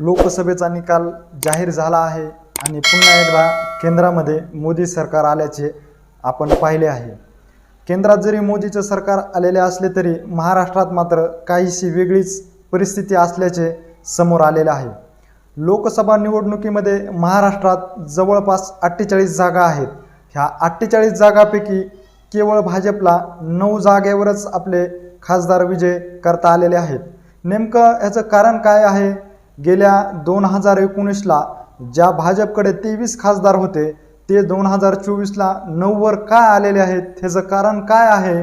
लोकसभेचा निकाल जाहीर झाला आहे आणि पुन्हा एकदा केंद्रामध्ये मोदी सरकार आल्याचे आपण पाहिले आहे. केंद्रात जरी मोदीचं सरकार आलेले असले तरी महाराष्ट्रात मात्र काहीशी वेगळीच परिस्थिती असल्याचे समोर आलेले आहे. लोकसभा निवडणुकीमध्ये महाराष्ट्रात जवळपास अठ्ठेचाळीस जागा आहेत. ह्या अठ्ठेचाळीस जागापैकी केवळ भाजपला नऊ जागेवरच आपले खासदार विजय करता आलेले आहेत. नेमकं याचं कारण काय आहे? गेल्या दोन हजार एकोणीसला ज्या भाजपकडे तेवीस खासदार होते ते दोन हजार चोवीसला नऊवर काय आलेले आहेत ह्याचं कारण काय आहे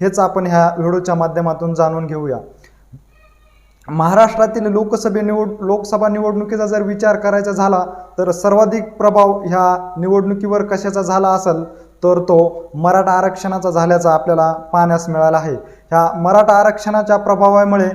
हेच आपण ह्या व्हिडिओच्या माध्यमातून जाणून घेऊया. महाराष्ट्रातील लोकसभे निवड लोकसभा निवडणुकीचा जर विचार करायचा झाला तर सर्वाधिक प्रभाव ह्या निवडणुकीवर कशाचा झाला असेल तर तो मराठा आरक्षणाचा झाल्याचा आपल्याला पाहण्यास मिळाला आहे. ह्या मराठा आरक्षणाच्या प्रभावामुळे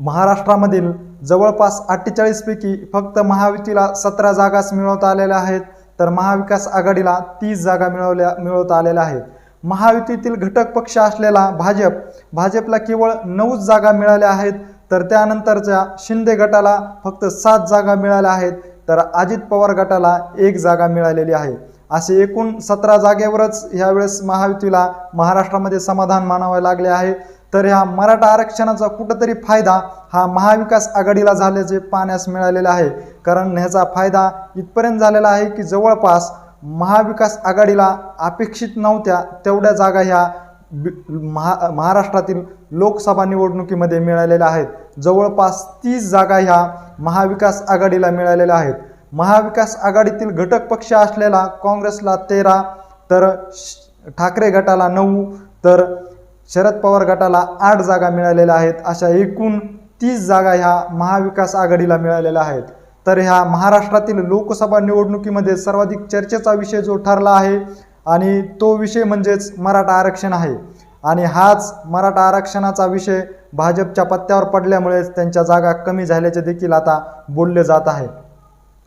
महाराष्ट्रामधील जवळपास अठ्ठेचाळीसपैकी फक्त महायुतीला सतरा जागाच मिळवता आलेल्या आहेत तर महाविकास आघाडीला तीस जागा मिळवल्या मिळवता आलेल्या आहेत. महायुतीतील घटक पक्ष असलेला भाजप भाजपला केवळ नऊच जागा मिळाल्या आहेत तर त्यानंतरच्या शिंदे गटाला फक्त सात जागा मिळाल्या आहेत तर अजित पवार गटाला एक जागा मिळालेली आहे. असे एकूण सतरा जागेवरच ह्यावेळेस महायुतीला महाराष्ट्रामध्ये समाधान मानावे लागले आहे. तर ह्या मराठा आरक्षणाचा कुठंतरी फायदा हा महाविकास आघाडीला झाल्याचे पाहण्यास मिळालेला आहे. कारण ह्याचा फायदा इथपर्यंत झालेला आहे की जवळपास महाविकास आघाडीला अपेक्षित नव्हत्या तेवढ्या जागा ह्या महा महाराष्ट्रातील लोकसभा निवडणुकीमध्ये मिळालेल्या आहेत. जवळपास तीस जागा ह्या महाविकास आघाडीला मिळालेल्या आहेत. महाविकास आघाडीतील घटक पक्ष असलेला काँग्रेसला तेरा तर श- ठाकरे गटाला नऊ तर शरद पवार गटाला आठ जागा मिळालेल्या आहेत. अशा एकूण तीस जागा ह्या महाविकास आघाडीला मिळालेल्या आहेत. तर ह्या महाराष्ट्रातील लोकसभा निवडणुकीमध्ये सर्वाधिक चर्चेचा विषय जो ठरला आहे आणि तो विषय म्हणजेच मराठा आरक्षण आहे. आणि हाच मराठा आरक्षणाचा विषय भाजपच्या पत्त्यावर पडल्यामुळेच त्यांच्या जागा कमी झाल्याचे देखील आता बोलले जात आहे.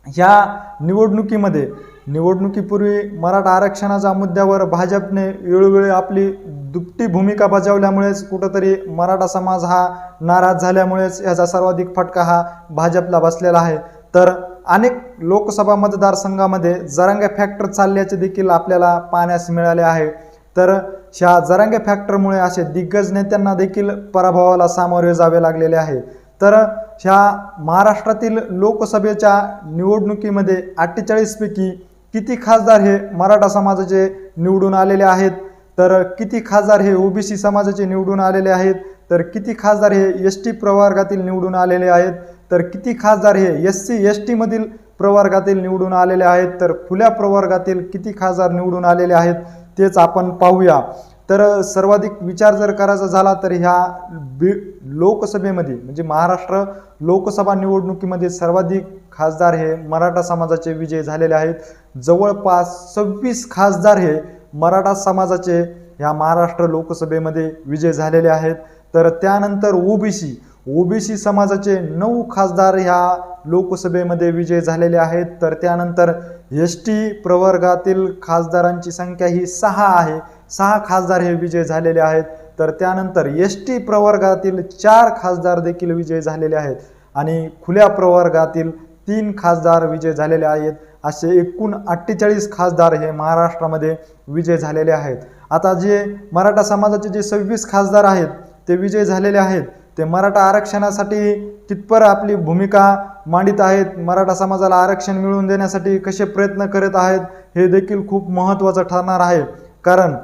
ह्या निवडणुकीमध्ये निवडणुकीपूर्वी मराठा आरक्षणाच्या मुद्द्यावर भाजपने वेळोवेळी आपली दुपटी भूमिका बजावल्यामुळेच कुठंतरी मराठा समाज हा नाराज झाल्यामुळेच ह्याचा सर्वाधिक फटका हा भाजपला बसलेला आहे. तर अनेक लोकसभा मतदारसंघामध्ये जरांगे फॅक्टर चालल्याचे देखील आपल्याला पाहण्यास मिळाले आहे. तर ह्या जरांगे फॅक्टरमुळे असे दिग्गज नेत्यांना देखील पराभवाला सामोरे जावे लागलेले आहे. तर ह्या महाराष्ट्रातील लोकसभेच्या निवडणुकीमध्ये अठ्ठेचाळीसपैकी किती खासदार हे मराठा समाजाचे निवडून आलेले आहेत? तर किती खासदार हे ओबीसी समाजाचे निवडून आलेले आहेत? तर किती खासदार हे एस टी प्रवर्गातील निवडून आलेले आहेत? तर किती खासदार हे एस सी एस टीमधील प्रवर्गातील निवडून आलेले आहेत? तर खुल्या प्रवर्गातील किती खासदार निवडून आलेले आहेत? तेच आपण पाहूया. तर सर्वाधिक विचार जर करायचा झाला तर ह्या बी लोकसभेमध्ये म्हणजे महाराष्ट्र लोकसभा निवडणुकीमध्ये सर्वाधिक खासदार हे मराठा समाजाचे विजय झालेले आहेत. जवळपास सव्वीस खासदार हे मराठा समाजाचे ह्या महाराष्ट्र लोकसभेमध्ये विजय झालेले आहेत. तर त्यानंतर ओबीसी ओबीसी समाजाचे नऊ खासदार ह्या लोकसभेमध्ये विजय झालेले आहेत. तर त्यानंतर एस टी प्रवर्गातील खासदारांची संख्या ही सहा आहे. सहा खासदार हे विजय झालेले आहेत. तर त्यानंतर एस टी प्रवर्गातील चार खासदार देखील विजय झालेले आहेत. आणि खुल्या प्रवर्गातील तीन खासदार विजय झालेले आहेत. असे एकूण अठ्ठेचाळीस खासदार हे महाराष्ट्रामध्ये विजय झालेले आहेत. आता जे मराठा समाजाचे जे सव्वीस खासदार आहेत ते विजय झालेले आहेत. ते मराठा आरक्षणासाठी कितपर आपली भूमिका मांडित आहेत मराठा समाजाला आरक्षण मिळवून देण्यासाठी कसे प्रयत्न करत आहेत हे देखील खूप महत्त्वाचं ठरणार आहे. कारण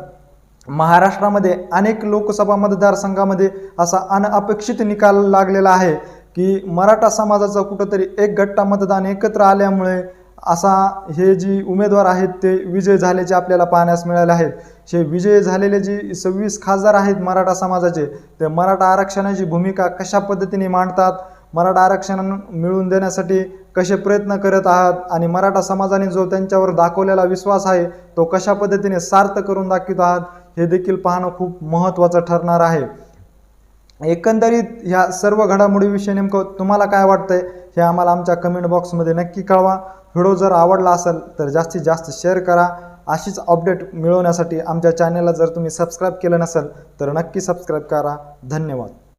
महाराष्ट्रामध्ये अनेक लोकसभा मतदारसंघामध्ये असा अनअपेक्षित निकाल लागलेला आहे की मराठा समाजाचा कुठंतरी एक गट्टा मतदान एकत्र आल्यामुळे असा हे जी उमेदवार आहेत ते विजय झाल्याचे आपल्याला पाहण्यास मिळाले आहेत. हे विजय झालेले जे सव्वीस खासदार आहेत मराठा समाजाचे ते मराठा आरक्षणाची भूमिका कशा पद्धतीने मांडतात मराठा आरक्षण मिळवून देण्यासाठी कसे प्रयत्न करत आहात आणि मराठा समाजाने जो त्यांच्यावर दाखवलेला विश्वास आहे तो कशा पद्धतीने सार्थ करून दाखवित आहात हे देखील पाहणं खूप महत्त्वाचं ठरणार आहे. एकंदरीत ह्या सर्व घडामोडीविषयी नेमकं तुम्हाला काय वाटतंय हे आम्हाला आमच्या कमेंट बॉक्समध्ये नक्की कळवा. व्हिडिओ जर आवडला असेल तर जास्तीत जास्त शेअर करा. अशीच अपडेट मिळवण्यासाठी आमच्या चॅनलला जर तुम्ही सबस्क्राईब केलं नसेल तर नक्की सबस्क्राईब करा. धन्यवाद.